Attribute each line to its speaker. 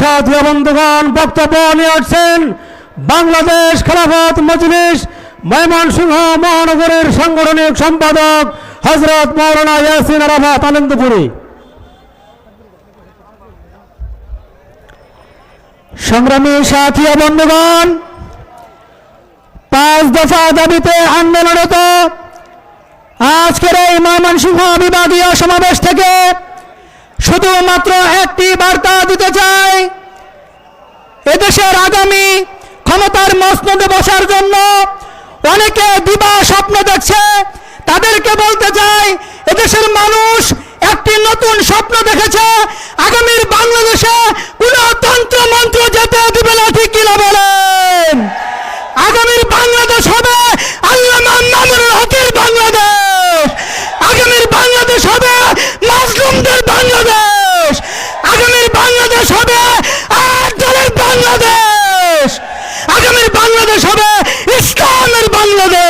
Speaker 1: সাথী বন্ধুগণ, বক্তব্য নিয়ে আসছেন বাংলাদেশ খেলাফত মজলিস ময়মনসিংহ মহানগরের সাংগঠনিক সম্পাদক হজরত মৌলানা ইয়াসিন আরাফাত আনন্দপুরী। সংগ্রামী সাথী বন্ধুগণ, পাঁচ দফা দাবিতে আন্দোলনরত আজকের এই ময়মনসিংহ বিভাগীয় সমাবেশ থেকে শুধুমাত্র একটি বার্তা দিতে চাই এদেশের আগামী ক্ষমতার মসনদে বসার জন্য অনেকে দিবা স্বপ্ন দেখছে। তাদেরকে বলতে চাই, এদেশের মানুষ একটি নতুন স্বপ্ন দেখেছে। আগামীর বাংলাদেশে কোন তন্ত্র মন্ত্র যেতে দিবে না, ঠিক কিনা বলেন? আগামীর বাংলাদেশ হবে বাংলাদেশ হবে ইসলামের বাংলাদেশ।